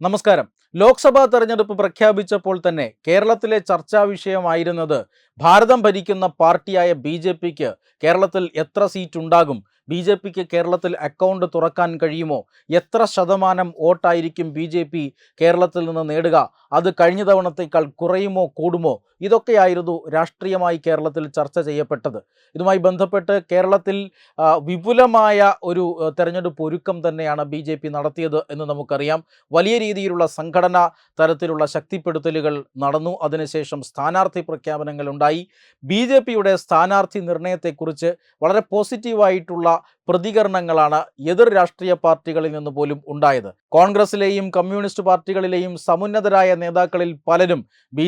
നമസ്കാരം. ലോക്സഭാ തെരഞ്ഞെടുപ്പ് പ്രഖ്യാപിച്ചപ്പോൾ തന്നെ കേരളത്തിലെ ചർച്ചാ വിഷയമായിരുന്നത് ഭാരതം ഭരിക്കുന്ന പാർട്ടിയായ ബി ജെ പിക്ക് കേരളത്തിൽ എത്ര സീറ്റ് ഉണ്ടാകും ബി ജെ പിക്ക് കേരളത്തിൽ അക്കൗണ്ട് തുറക്കാൻ കഴിയുമോ? എത്ര ശതമാനം വോട്ടായിരിക്കും ബി ജെ പി കേരളത്തിൽ നിന്ന് നേടുക? അത് കഴിഞ്ഞ തവണത്തേക്കാൾ കുറയുമോ കൂടുമോ? ഇതൊക്കെയായിരുന്നു രാഷ്ട്രീയമായി കേരളത്തിൽ ചർച്ച ചെയ്യപ്പെട്ടത്. ഇതുമായി ബന്ധപ്പെട്ട് കേരളത്തിൽ വിപുലമായ ഒരു തെരഞ്ഞെടുപ്പ് ഒരുക്കം തന്നെയാണ് ബി ജെ പി നടത്തിയത് എന്ന് നമുക്കറിയാം. വലിയ രീതിയിലുള്ള സംഘടന തരത്തിലുള്ള ശക്തിപ്പെടുത്തലുകൾ നടന്നു. അതിനുശേഷം സ്ഥാനാർത്ഥി പ്രഖ്യാപനങ്ങൾ ഉണ്ടായി. ബി ജെ പിയുടെ സ്ഥാനാർത്ഥി നിർണയത്തെക്കുറിച്ച് വളരെ പോസിറ്റീവായിട്ടുള്ള പ്രതികരണങ്ങളാണ് എതിർ രാഷ്ട്രീയ പാർട്ടികളിൽ നിന്ന് പോലും ഉണ്ടായത്. കോൺഗ്രസിലെയും കമ്മ്യൂണിസ്റ്റ് പാർട്ടികളിലെയും സമുന്നതരായ നേതാക്കളിൽ പലരും ബി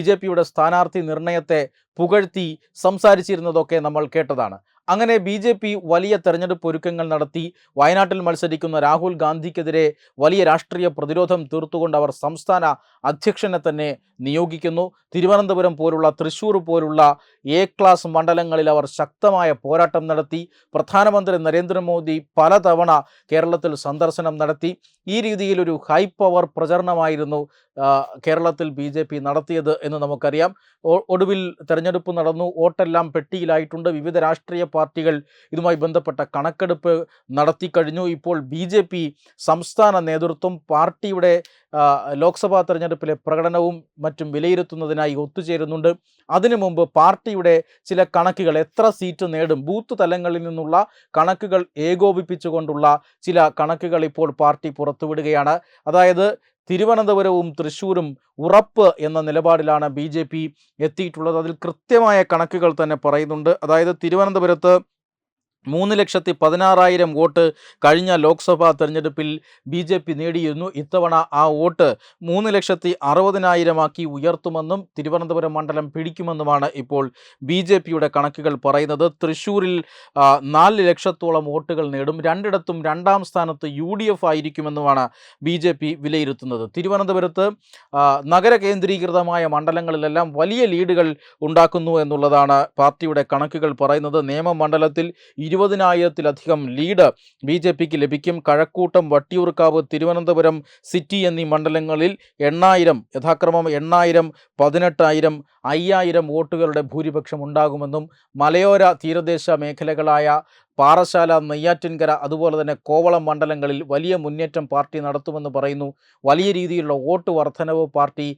സ്ഥാനാർത്ഥി നിർണയത്തെ പുകഴ്ത്തി സംസാരിച്ചിരുന്നതൊക്കെ നമ്മൾ കേട്ടതാണ്. അങ്ങനെ ബി ജെ പി വലിയ തെരഞ്ഞെടുപ്പ് ഒരുക്കങ്ങൾ നടത്തി വയനാട്ടിൽ മത്സരിക്കുന്ന രാഹുൽ ഗാന്ധിക്കെതിരെ വലിയ രാഷ്ട്രീയ പ്രതിരോധം തീർത്തുകൊണ്ട് അവർ സംസ്ഥാന അധ്യക്ഷനെ തന്നെ നിയോഗിക്കുന്നു. തിരുവനന്തപുരം പോലുള്ള തൃശ്ശൂർ പോലുള്ള എ ക്ലാസ് മണ്ഡലങ്ങളിൽ അവർ ശക്തമായ പോരാട്ടം നടത്തി. പ്രധാനമന്ത്രി നരേന്ദ്രമോദി പലതവണ കേരളത്തിൽ സന്ദർശനം നടത്തി. ഈ രീതിയിൽ ഒരു ഹൈ പവർ പ്രചരണമായിരുന്നു കേരളത്തിൽ ബി ജെ പി നടത്തിയത് എന്ന് നമുക്കറിയാം. ഒടുവിൽ തെരഞ്ഞെടുപ്പ് നടന്നു. വോട്ടെല്ലാം പെട്ടിയിലായിട്ടുണ്ട്. വിവിധ രാഷ്ട്രീയ പാർട്ടികൾ ഇതുമായി ബന്ധപ്പെട്ട കണക്കെടുപ്പ് നടത്തി കഴിഞ്ഞു. ഇപ്പോൾ ബി ജെ പി സംസ്ഥാന നേതൃത്വം പാർട്ടിയുടെ ലോക്സഭാ തെരഞ്ഞെടുപ്പിലെ പ്രകടനവും മറ്റും വിലയിരുത്തുന്നതിനായി ഒത്തുചേരുന്നുണ്ട്. അതിനു മുമ്പ് പാർട്ടിയുടെ ചില കണക്കുകൾ എത്ര സീറ്റ് നേടും? ബൂത്ത് തലങ്ങളിൽ നിന്നുള്ള കണക്കുകൾ ഏകോപിപ്പിച്ചുകൊണ്ടുള്ള ചില കണക്കുകൾ ഇപ്പോൾ പാർട്ടി പുറത്തുവിടുകയാണ്. അതായത് തിരുവനന്തപുരവും തൃശ്ശൂരും ഉറപ്പ് എന്ന നിലപാടിലാണ് ബി ജെ പി എത്തിയിട്ടുള്ളത്. അതിൽ കൃത്യമായ കണക്കുകൾ തന്നെ പറയുന്നുണ്ട്. അതായത് തിരുവനന്തപുരത്ത് മൂന്ന് ലക്ഷത്തി പതിനാറായിരം വോട്ട് കഴിഞ്ഞ ലോക്സഭാ തെരഞ്ഞെടുപ്പിൽ ബി ജെ പി നേടിയിരുന്നു. ഇത്തവണ ആ വോട്ട് മൂന്ന് ലക്ഷത്തി അറുപതിനായിരമാക്കി ഉയർത്തുമെന്നും തിരുവനന്തപുരം മണ്ഡലം പിടിക്കുമെന്നുമാണ് ഇപ്പോൾ ബി ജെ പിയുടെ കണക്കുകൾ പറയുന്നത്. തൃശ്ശൂരിൽ നാല് ലക്ഷത്തോളം വോട്ടുകൾ നേടും. രണ്ടിടത്തും രണ്ടാം സ്ഥാനത്ത് യു ഡി എഫ് ആയിരിക്കുമെന്നുമാണ് ബി ജെ പി വിലയിരുത്തുന്നത്. തിരുവനന്തപുരത്ത് നഗര കേന്ദ്രീകൃതമായ മണ്ഡലങ്ങളിലെല്ലാം വലിയ ലീഡുകൾ ഉണ്ടാക്കുന്നു എന്നുള്ളതാണ് പാർട്ടിയുടെ കണക്കുകൾ പറയുന്നത്. നിയമമണ്ഡലത്തിൽ ഇരുപതിനായിരത്തിലധികം ലീഡ് ബി ജെ പിക്ക് ലഭിക്കും. കഴക്കൂട്ടം വട്ടിയൂർക്കാവ് തിരുവനന്തപുരം സിറ്റി എന്നീ മണ്ഡലങ്ങളിൽ എണ്ണായിരം യഥാക്രമം എണ്ണായിരം പതിനെട്ടായിരം അയ്യായിരം വോട്ടുകളുടെ ഭൂരിപക്ഷം ഉണ്ടാകുമെന്നും മലയോര തീരദേശ മേഖലകളായ പാറശാല നെയ്യാറ്റിൻകര അതുപോലെ തന്നെ കോവളം മണ്ഡലങ്ങളിൽ വലിയ മുന്നേറ്റം പാർട്ടി നടത്തുമെന്ന് പറയുന്നു. വലിയ രീതിയിലുള്ള വോട്ട് വർധനവ് പാർട്ടി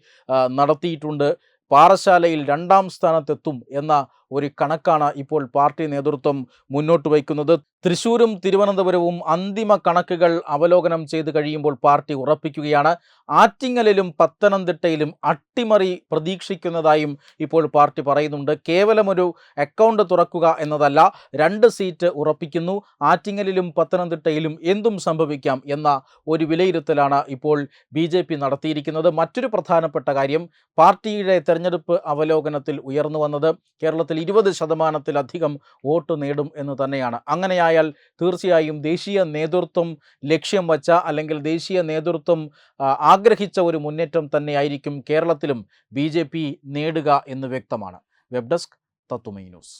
നടത്തിയിട്ടുണ്ട്. പാറശാലയിൽ രണ്ടാം സ്ഥാനത്തെത്തും എന്ന ഒരു കണക്കാണ് ഇപ്പോൾ പാർട്ടി നേതൃത്വം മുന്നോട്ട് വയ്ക്കുന്നത്. തൃശൂരും തിരുവനന്തപുരവും അന്തിമ കണക്കുകൾ അവലോകനം ചെയ്ത് കഴിയുമ്പോൾ പാർട്ടി ഉറപ്പിക്കുകയാണ്. ആറ്റിങ്ങലിലും പത്തനംതിട്ടയിലും അട്ടിമറി പ്രതീക്ഷിക്കുന്നതായും ഇപ്പോൾ പാർട്ടി പറയുന്നുണ്ട്. കേവലമൊരു അക്കൗണ്ട് തുറക്കുക എന്നതല്ല രണ്ട് സീറ്റ് ഉറപ്പിക്കുന്നു. ആറ്റിങ്ങലിലും പത്തനംതിട്ടയിലും എന്തും സംഭവിക്കാം എന്ന ഒരു വിലയിരുത്തലാണ് ഇപ്പോൾ ബി ജെ പി നടത്തിയിരിക്കുന്നത്. മറ്റൊരു പ്രധാനപ്പെട്ട കാര്യം പാർട്ടിയുടെ തെരഞ്ഞെടുപ്പ് അവലോകനത്തിൽ ഉയർന്നു വന്നത് കേരളത്തിൽ ഇരുപത് ശതമാനത്തിലധികം വോട്ട് നേടും എന്ന് തന്നെയാണ്. അങ്ങനെയായാൽ തീർച്ചയായും ദേശീയ നേതൃത്വം ലക്ഷ്യം വച്ച അല്ലെങ്കിൽ ദേശീയ നേതൃത്വം ആഗ്രഹിച്ച ഒരു മുന്നേറ്റം തന്നെയായിരിക്കും കേരളത്തിലും ബി നേടുക എന്ന് വ്യക്തമാണ്. വെബ് ഡെസ്ക് തത്തുമൈ ന്യൂസ്.